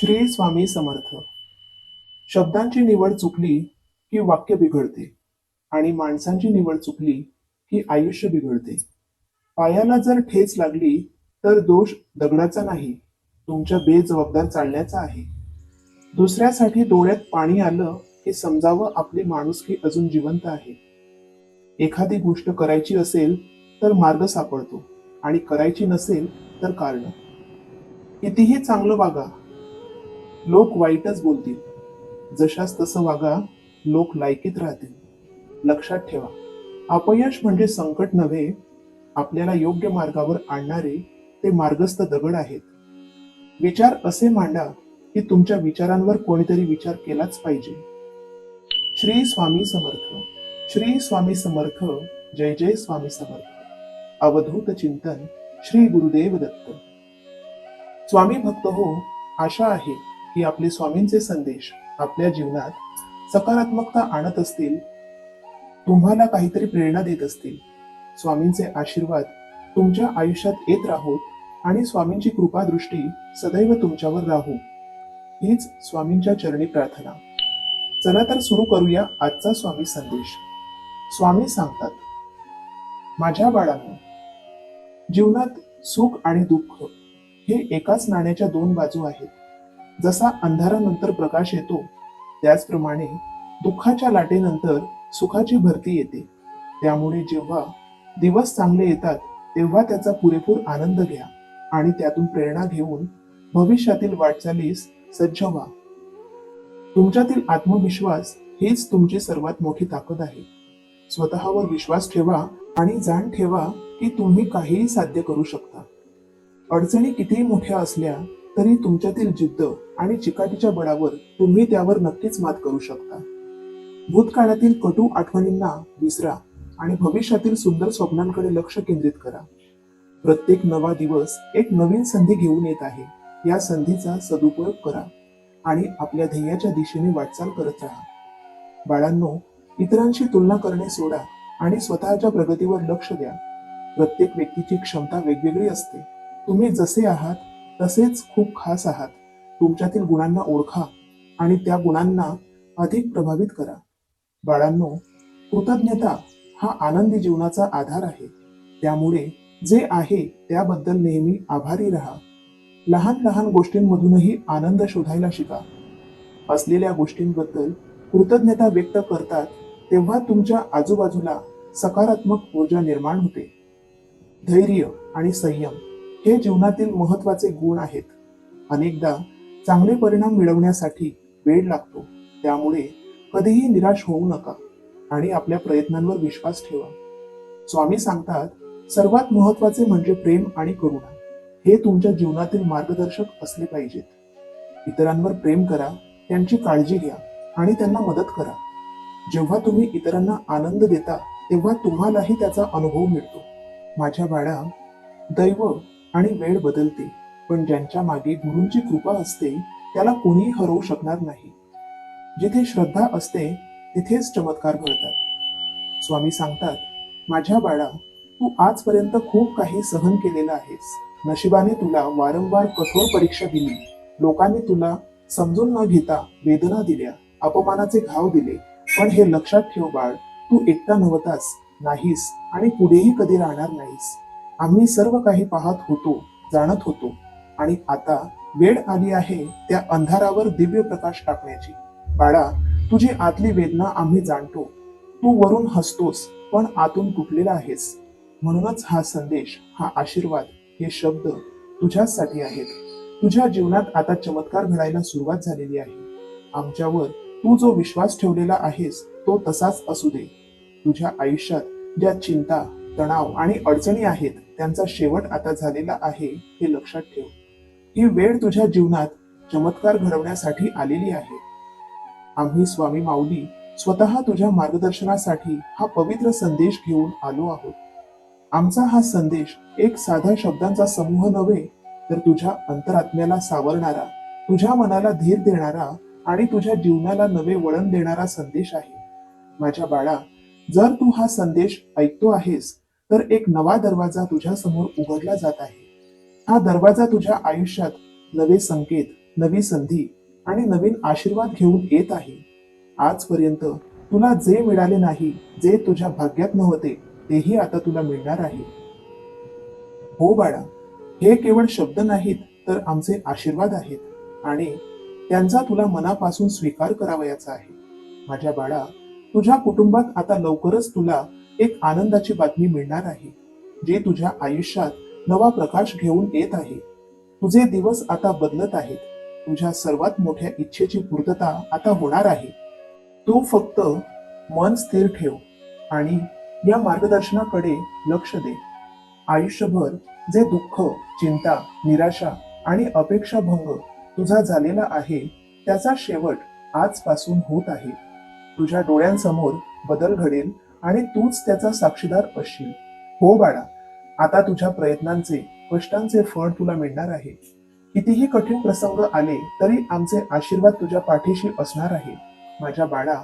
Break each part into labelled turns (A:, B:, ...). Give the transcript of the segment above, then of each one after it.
A: श्री स्वामी समर्थ. शब्दांची निवड चुकली की वाक्य बिघडते आणि माणसांची निवड चुकली की आयुष्य बिघडते. पायाला जर ठेच लागली तर दोष दगडाचा नाही तुमच्या बेजबाबदार चालण्याचा आहे. दुसऱ्यासाठी डोळ्यात पाणी आलं की समजावं आपली माणुसकी अजून जिवंत आहे. एखादी गोष्ट करायची असेल तर मार्ग सापडतो आणि करायची नसेल तर कारण. कितीही चांगलं वागा लोक वाईटच बोलतील. जशास तसं वागा लोक लायकीत राहतील. लक्षात ठेवा अपयश म्हणजे संकट नव्हे आपल्याला योग्य मार्गावर आणणारे ते मार्गस्थ दगड आहेत. विचार असे मांडा की तुमच्या विचारांवर कोणीतरी विचार केलाच पाहिजे. श्री स्वामी समर्थ श्री स्वामी समर्थ जय जय स्वामी समर्थ. अवधूत चिंतन श्री गुरुदेव दत्त. स्वामी भक्त हो आशा आहे. की आपले स्वामींचे संदेश आपल्या जीवनात सकारात्मकता आणत असतील तुम्हाला काहीतरी प्रेरणा देत असतील. स्वामींचे आशीर्वाद तुमच्या आयुष्यात येत राहोत आणि स्वामींची कृपा दृष्टी सदैव तुमच्यावर राहू. हीच स्वामींच्या चरणी प्रार्थना. चला तर सुरू करूया आजचा स्वामी संदेश. स्वामी सांगतात माझ्या बाळांनो जीवनात सुख आणि दुःख हे एकाच नाण्याच्या दोन बाजू आहेत. जसा अंधारानंतर प्रकाश येतो त्याचप्रमाणे दुःखाच्या लाटेनंतर सुखाची भरती येते. त्यामुळे जेव्हा दिवस चांगले येतात तेव्हा त्याचा पुरेपूर आनंद घ्या आणि त्यातून प्रेरणा घेऊन भविष्यातील वाटचालीस सज्ज व्हा. तुमच्यातील आत्मविश्वास हीच तुमची सर्वात मोठी ताकद आहे. स्वतःवर विश्वास ठेवा आणि जाण ठेवा की तुम्ही काहीही साध्य करू शकता. अडचणी कितीही मोठ्या असल्या तरी तुमच्यातील जिद्द आणि चिकाटीच्या बळावर तुम्ही त्यावर नक्कीच मात करू शकता. भूतकाळातील कटू आठवणींना विसरा आणि भविष्यातील सुंदर स्वप्नांकडे लक्ष केंद्रित करा. प्रत्येक नवा दिवस एक नवीन संधी घेऊन येत आहे. या संधीचा सदुपयोग करा आणि आपल्या ध्येयाच्या दिशेने वाटचाल करत राहा. बाळांनो इतरांशी तुलना करणे सोडा आणि स्वतःच्या प्रगतीवर लक्ष द्या. प्रत्येक व्यक्तीची क्षमता वेगवेगळी असते. तुम्ही जसे आहात तसेच खूप खास आहात. तुमच्यातील गुणांना ओळखा आणि त्या गुणांना अधिक प्रभावित करा. बाळांनो कृतज्ञता हा आनंदी जीवनाचा आधार आहे. त्यामुळे जे आहे त्याबद्दल नेहमी आभारी राहा. लहान लहान गोष्टींमधूनही आनंद शोधायला शिका. असलेल्या गोष्टींबद्दल कृतज्ञता व्यक्त करतात तेव्हा तुमच्या आजूबाजूला सकारात्मक ऊर्जा निर्माण होते. धैर्य आणि संयम हे जीवनातील महत्त्वाचे गुण आहेत. अनेकदा चांगले परिणाम मिळवण्यासाठी वेळ लागतो. त्यामुळे कधीही निराश होऊ नका आणि आपल्या प्रयत्नांवर विश्वास ठेवा. स्वामी सांगतात सर्वात महत्त्वाचे म्हणजे प्रेम आणि करुणा. हे तुमच्या जीवनातील मार्गदर्शक असले पाहिजेत. इतरांवर प्रेम करा त्यांची काळजी घ्या आणि त्यांना मदत करा. जेव्हा तुम्ही इतरांना आनंद देता तेव्हा तुम्हालाही त्याचा अनुभव मिळतो. माझ्या बाळा दैव आणि वेळ बदलते. पण ज्यांच्या मागे गुरूंची कृपा असते त्याला कोणीही हरवू शकणार नाही. जिथे श्रद्धा असते तिथेच चमत्कार घडतात. स्वामी सांगतात माझ्या बाळा तू आजपर्यंत खूप काही सहन केलेलं आहेस. नशिबाने तुला वारंवार कठोर परीक्षा दिली. लोकांनी तुला समजून न घेता वेदना दिल्या अपमानाचे घाव दिले. पण हे लक्षात ठेव बाळ तू एकटा नव्हतास नाहीस आणि पुढेही कधी राहणार नाहीस. आम्ही सर्व काही पाहत होतो जाणत होतो. आणि आता वेळ आली आहे त्या अंधारावर दिव्य प्रकाश टाकण्याची. बाळा तुझी आतली वेदना आम्ही जाणतो. तू वरून हसतोस पण आतून तुटलेला आहेस. म्हणूनच हा संदेश हा आशीर्वाद हे शब्द तुझ्यासाठी आहेत. तुझ्या जीवनात आता चमत्कार घडायला सुरुवात झालेली आहे. आमच्यावर तू जो विश्वास ठेवलेला आहेस तो तसाच असू दे. तुझ्या आयुष्यात ज्या चिंता तणाव आणि अडचणी आहेत त्यांचा शेवट आता झालेला आहे हे लक्षात ठेव. ही वेळ तुझ्या जीवनात चमत्कार घडवण्यासाठी आलेली आहे. आम्ही स्वामी माऊली स्वतः तुझ्या मार्गदर्शनासाठी हा पवित्र संदेश घेऊन आलो आहोत. आमचा हा संदेश एक साधा शब्दांचा समूह नव्हे तर तुझ्या अंतरात्म्याला सावरणारा तुझ्या मनाला धीर देणारा आणि तुझ्या जीवनाला नवे वळण देणारा संदेश आहे. माझ्या बाळा जर तू हा संदेश ऐकतो आहेस तर एक नवा दरवाजा तुझ्या समोर उघडला जात आहे. हा दरवाजा तुझ्या आयुष्यात नवे संकेत नवी संधी आणि नवीन आशीर्वाद घेऊन येत आहे. आजपर्यंत तुला जे मिळाले नाही जे तुझ्या भाग्यात नव्हते तेही आता तुला मिळणार आहे. हो बाळा हे केवळ शब्द नाहीत तर आमचे आशीर्वाद आहेत आणि त्यांचा तुला मनापासून स्वीकार करावयाचा आहे. माझ्या बाळा तुझ्या कुटुंबात आता लवकरच तुला एक आनंदाची बातमी मिळणार आहे जे तुझ्या आयुष्यात नवा प्रकाश घेऊन येत आहे. तुझे दिवस आता बदलत आहेत. तुझ्या सर्वात मोठ्या इच्छेची पूर्तता आता होणार आहे. तू फक्त मन स्थिर ठेव आणि या मार्गदर्शनाकडे लक्ष दे. आयुष्यभर जे दुःख चिंता निराशा आणि अपेक्षाभंग तुझा झालेला आहे त्याचा शेवट आजपासून होत आहे. तुझ्या डोळ्यांसमोर बदल घडेल आणि तूच त्याचा साक्षीदार असशील. हो बाळा आता तुझ्या प्रयत्नांचे कष्टांचे फळ तुला मिळणार आहे. कितीही कठीण प्रसंग आले तरी आमचे आशीर्वाद तुझ्या पाठीशी असणार आहे. माझ्या बाळा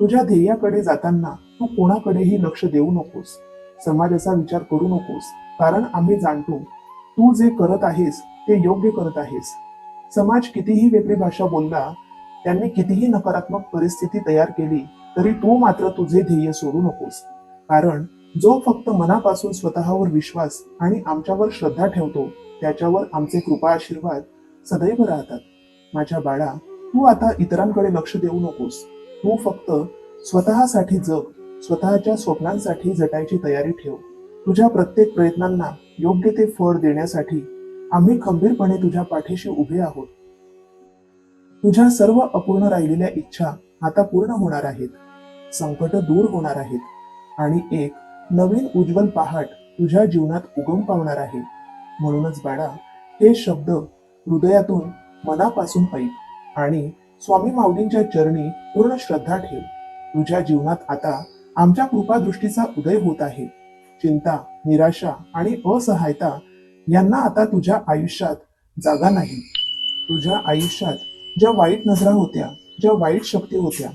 A: तुझ्या ध्येयाकडे जाताना तू कोणाकडेही लक्ष देऊ नकोस. समाजाचा विचार करू नकोस कारण आम्ही जाणतो तू जे करत आहेस ते योग्य करत आहेस. समाज कितीही वेगळी भाषा बोलला त्यांनी कितीही नकारात्मक परिस्थिती तयार केली तरी तू मात्र तुझे ध्येय सोडू नकोस. कारण जो फक्त मनापासून स्वतःवर विश्वास आणि आमच्यावर श्रद्धा ठेवतो त्याच्यावर आमचे कृपा आशीर्वाद सदैव राहतात. माझ्या बाळा तू आता इतरांकडे लक्ष देऊ नकोस. तू फक्त स्वतःसाठी जग स्वतःच्या स्वप्नांसाठी जटायची तयारी ठेव. तुझ्या प्रत्येक प्रयत्नांना योग्य ते फळ देण्यासाठी आम्ही खंबीरपणे तुझ्या पाठीशी उभे आहोत. तुझ्या सर्व अपूर्ण राहिलेल्या इच्छा आता पूर्ण होणार आहेत. संकट दूर होणार आहेत. आणि एक नवीन उज्ज्वल पहाट तुझ्या जीवनात उगम पावणार आहे. म्हणूनच बाळा हे शब्द हृदयातून मनापासून ऐक आणि स्वामी माऊलींच्या चरणी पूर्ण श्रद्धा ठेव. तुझ्या जीवनात आता आमच्या कृपादृष्टीचा उदय होत आहे. चिंता निराशा आणि असहायता यांना आता तुझ्या आयुष्यात जागा नाही. तुझ्या आयुष्यात ज्या वाईट नजरा होत्या ज्या वाईट शक्ती होत्या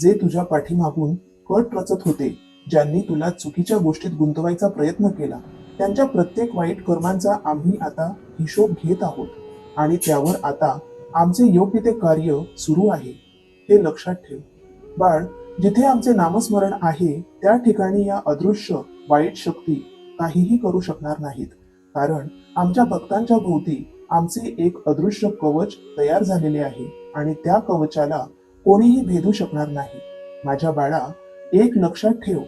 A: जे तुझ्या पाठीमागून कट रचत होते ज्यांनी तुला चुकीच्या गोष्टीत गुंतवायचा प्रयत्न केला. त्यांच्या प्रत्येक वाईट कर्मांचा आम्ही आता हिशोब घेत आहोत आणि त्यावर आता आमचे योग्य ते कार्य सुरू आहे. हे लक्षात ठेव. बाळ जिथे आमचे नामस्मरण आहे त्या ठिकाणी या अदृश्य वाईट शक्ती काहीही करू शकणार नाहीत. कारण आमच्या भक्तांच्या भोवती आमचे एक अदृश्य कवच तयार झालेले आहे. आणि त्या कवचाला कोणीही भेदू शकणार नाही. माझ्या बाळा एक लक्षात ठेव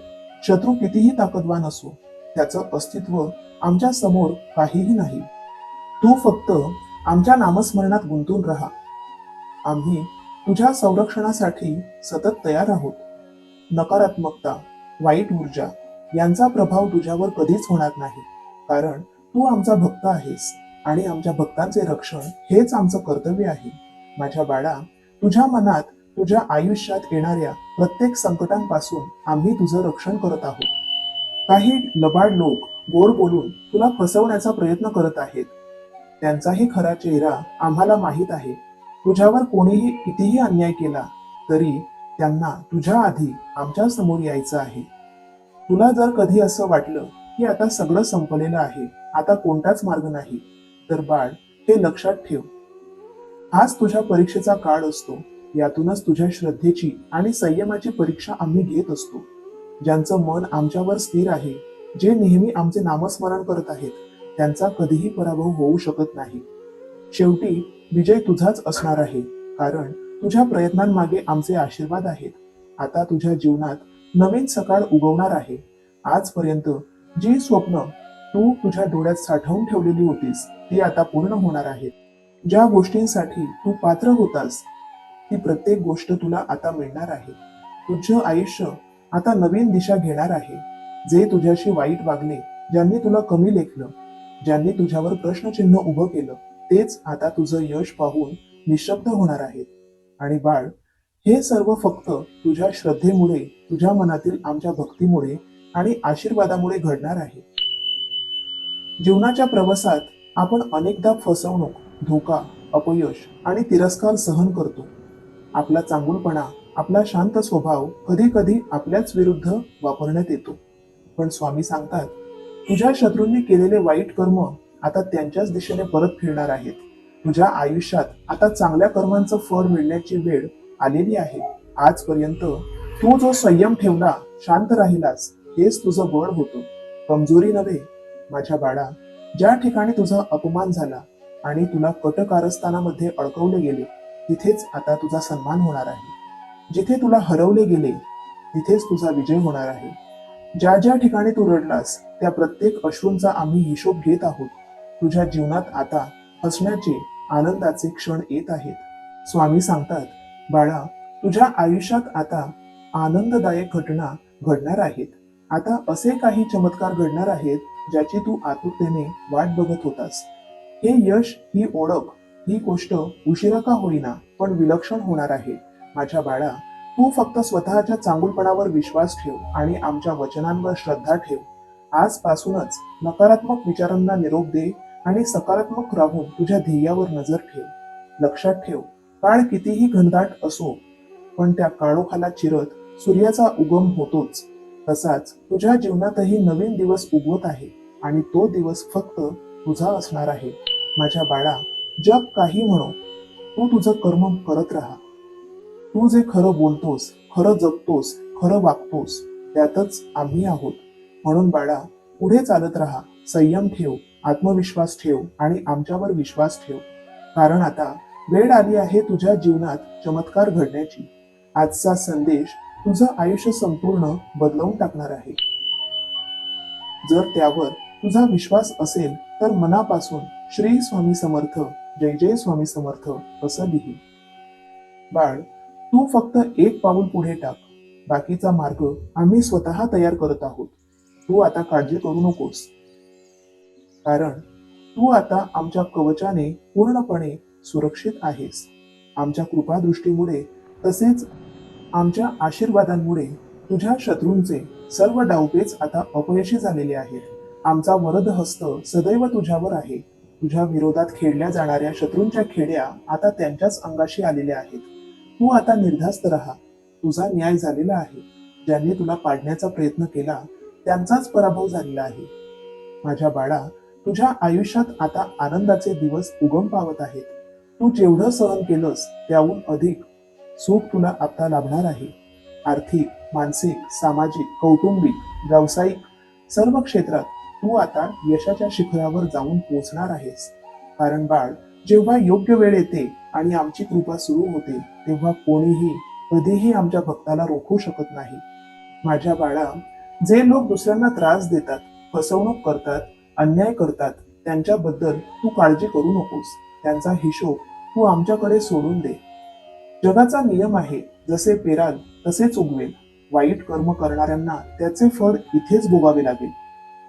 A: शत्रू कितीही ताकदवान असो त्याचं अस्तित्व आमच्यासमोर काहीही नाही. तू फक्त आमच्या नामस्मरणात गुंतून राहा. आम्ही तुझ्या संरक्षणासाठी सतत तयार आहोत. नकारात्मकता वाईट ऊर्जा यांचा प्रभाव तुझ्यावर कधीच होणार नाही. कारण तू आमचा भक्त आहेस आणि आमच्या भक्तांचे रक्षण हेच आमचं कर्तव्य आहे. माझ्या बाळा तुझ्या मनात तुझ्या आयुष्यात येणाऱ्या प्रत्येक संकटांपासून आम्ही तुझं रक्षण करत आहोत. काही लबाड लोक गोड बोलून तुला फसवण्याचा प्रयत्न करत आहेत. त्यांचाही खरा चेहरा आम्हाला माहीत आहे. तुझ्यावर कोणीही कितीही अन्याय केला तरी त्यांना तुझ्या आधी आमच्यासमोर यायचं आहे. तुला जर कधी असं वाटलं की आता सगळं संपलेलं आहे आता कोणताच मार्ग नाही तर बाळ हे लक्षात ठेव. हाच तुझ्या परीक्षेचा काळ असतो. यातूनच तुझ्या श्रद्धेची आणि संयमाची परीक्षा आम्ही घेत असतो. ज्यांचं मन आमच्यावर स्थिर आहे जे नेहमी आमचे नामस्मरण करत आहेत त्यांचा कधीही पराभव होऊ शकत नाही. शेवटी विजय तुझाच असणार आहे कारण तुझ्या प्रयत्नांमागे आमचे आशीर्वाद आहेत. आता तुझ्या जीवनात नवीन सकाळ उगवणार आहे. आजपर्यंत जी स्वप्न तू तुझ्या डोळ्यात साठवून ठेवलेली होतीस ती आता पूर्ण होणार आहेत. ज्या गोष्टींसाठी तू पात्र होतास ती प्रत्येक गोष्ट तुला आता मिळणार आहे. तुझं आयुष्य आता नवीन दिशा घेणार आहे. जे तुझ्याशी वाईट वागले ज्यांनी तुला कमी लेखलं ज्यांनी तुझ्यावर प्रश्नचिन्ह उभं केलं तेच आता तुझं यश पाहून निशब्द होणार आहेत. आणि बाळ हे सर्व फक्त तुझ्या श्रद्धेमुळे तुझ्या मनातील आमच्या भक्तीमुळे आणि आशीर्वादामुळे घडणार आहे. जीवनाच्या प्रवासात आपण अनेकदा फसवणूक धोका अपयश आणि तिरस्कार सहन करतो. आपला चांगुलपणा आपला शांत स्वभाव कधी कधी आपल्याच विरुद्ध वापरण्यात येतो. पण स्वामी सांगतात तुझ्या शत्रूंनी केलेले वाईट कर्म आता त्यांच्याच दिशेने परत फिरणार आहेत. तुझ्या आयुष्यात आता चांगल्या कर्मांचं फळ मिळण्याची वेळ आलेली आहे. आजपर्यंत तू जो संयम ठेवला शांत राहिलास हेच तुझं बळ होतं. कमजोरी नव्हे माझ्या बाळा ज्या ठिकाणी तुझा अपमान झाला आणि तुला कटकारस्थानामध्ये अडकवले गेले तिथेच आता तुझा सन्मान होणार आहे. जिथे तुला हरवले गेले तिथेच तुझा विजय होणार आहे. ज्या ज्या ठिकाणी तू रडलास त्या प्रत्येक अश्रूंचा आम्ही हिशोब घेत आहोत. तुझ्या जीवनात आता हसण्याचे आनंदाचे क्षण येत आहेत. स्वामी सांगतात बाळा तुझ्या आयुष्यात आता आनंददायक घटना घडणार आहेत. आता असे काही चमत्कार घडणार आहेत ज्याची तू आतुरतेने वाट बघत होतास. हे यश ही ओळख ही गोष्ट उशिरा का होईना पण विलक्षण होणार आहे. माझ्या बाळा तू फक्त स्वतःच्या चांगुलपणावर विश्वास ठेव आणि आमच्या वचनांवर श्रद्धा ठेव. आजपासूनच नकारात्मक विचारांना निरोप दे आणि सकारात्मक राहून तुझ्या ध्येयावर नजर ठेव. लक्षात ठेव काळ कितीही घनदाट असो पण त्या काळोखाला चिरत सूर्याचा उगम होतोच. तसाच तुझ्या जीवनातही नवीन दिवस उगवत आहे आणि तो दिवस फक्त तुझा असणार आहे. माझ्या बाळा जग काही म्हणो. तू तुझं कर्म करत राहा. तू जे खरं बोलतोस खरं जगतोस खरं वागतोस त्यातच आम्ही आहोत. म्हणून बाळा पुढे चालत राहा. संयम ठेव आत्मविश्वास ठेव आणि आमच्यावर विश्वास ठेव. कारण आता वेळ आली आहे तुझ्या जीवनात चमत्कार घडण्याची. आजचा संदेश तुझं आयुष्य संपूर्ण बदलवून टाकणार आहे. जर त्यावर तुझा विश्वास असेल तर मनापासून श्री स्वामी समर्थ जय जय स्वामी समर्थ असं लिही. बाळ तू फक्त एक पाऊल पुढे टाक. बाकीचा मार्ग आम्ही स्वतः तयार करत आहोत. तू आता काळजी करू नकोस. कारण तू आता आमच्या कवचाने पूर्णपणे सुरक्षित आहेस. आमच्या कृपादृष्टीमुळे तसेच आमच्या आशीर्वादांमुळे तुझ्या शत्रूंचे सर्व डावपेच आता अपयशी झालेले आहेत. आमचा वरद हस्त सदैव तुझ्यावर आहे. तुझ्या विरोधात खेळल्या जाणाऱ्या शत्रूंच्या खेड्या आता त्यांच्याच अंगाशी आलेल्या आहेत. तू आता निर्धास्त राहा. तुझा न्याय झालेला आहे. ज्यांनी तुला पाडण्याचा प्रयत्न केला त्यांचाच पराभव झालेला आहे. माझ्या बाळा तुझ्या आयुष्यात आता आनंदाचे दिवस उगम पावत आहेत. तू जेवढं सहन केलंस त्याहून अधिक सुख तुला आता लाभणार आहे. आर्थिक मानसिक सामाजिक कौटुंबिक व्यावसायिक सर्व क्षेत्रात तू आता यशाच्या शिखरावर जाऊन पोहोचणार आहेस. कारण बाळ जेव्हा योग्य वेळ येते आणि आमची कृपा सुरू होते तेव्हा कोणीही कधीही आमच्या भक्ताला रोखू शकत नाही. माझ्या बाळा जे लोक दुसऱ्यांना त्रास देतात फसवणूक करतात अन्याय करतात त्यांच्याबद्दल तू काळजी करू नकोस. त्यांचा हिशोब तू आमच्याकडे सोडून दे. जगाचा नियम आहे जसे पेराल तसेच उगवेल. वाईट कर्म करणाऱ्यांना त्याचे फळ इथेच भोगावे लागेल.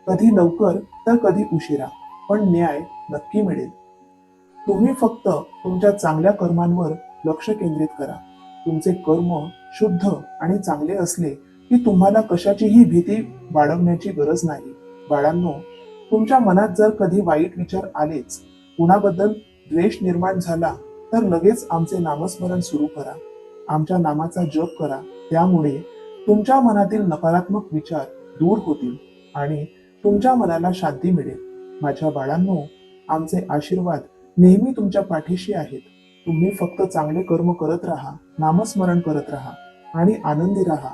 A: कधी लवकर तर कधी उशिरा पण न्याय नक्की मिळेल. तुम्ही फक्त तुमच्या चांगल्या कर्मांवर लक्ष केंद्रित करा. तुमचे कर्म शुद्ध आणि चांगले असले की तुम्हाला कशाचीही भीती बाळगण्याची गरज नाही. बाळांनो तुमच्या मनात जर कधी वाईट विचार आलेच कुणाबद्दल द्वेष निर्माण झाला तर लगेच आमचे नामस्मरण सुरू करा. आमच्या नामाचा जप करा. त्यामुळे तुमच्या मनातील नकारात्मक विचार दूर होतील आणि तुमच्या मनाला शांती मिळेल. माझ्या बाळांनो आमचे आशीर्वाद नेहमी तुमच्या पाठीशी आहेत. तुम्ही फक्त चांगले कर्म करत राहा नामस्मरण करत राहा आणि आनंदी राहा.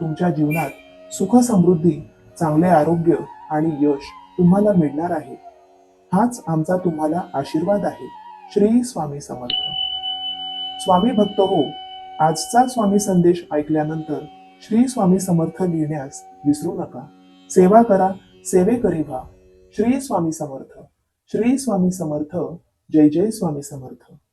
A: तुमच्या जीवनात सुख समृद्धी चांगले आरोग्य आणि यश तुम्हाला मिळणार आहे. हाच आमचा तुम्हाला आशीर्वाद आहे. श्री स्वामी समर्थ. स्वामी भक्त हो आजचा स्वामी संदेश ऐकल्यानंतर श्री स्वामी समर्थ लिहिण्यास विसरू नका. सेवा करा सेवेकरी व्हा. श्री स्वामी समर्थ. श्री स्वामी समर्थ. जय जय स्वामी समर्थ.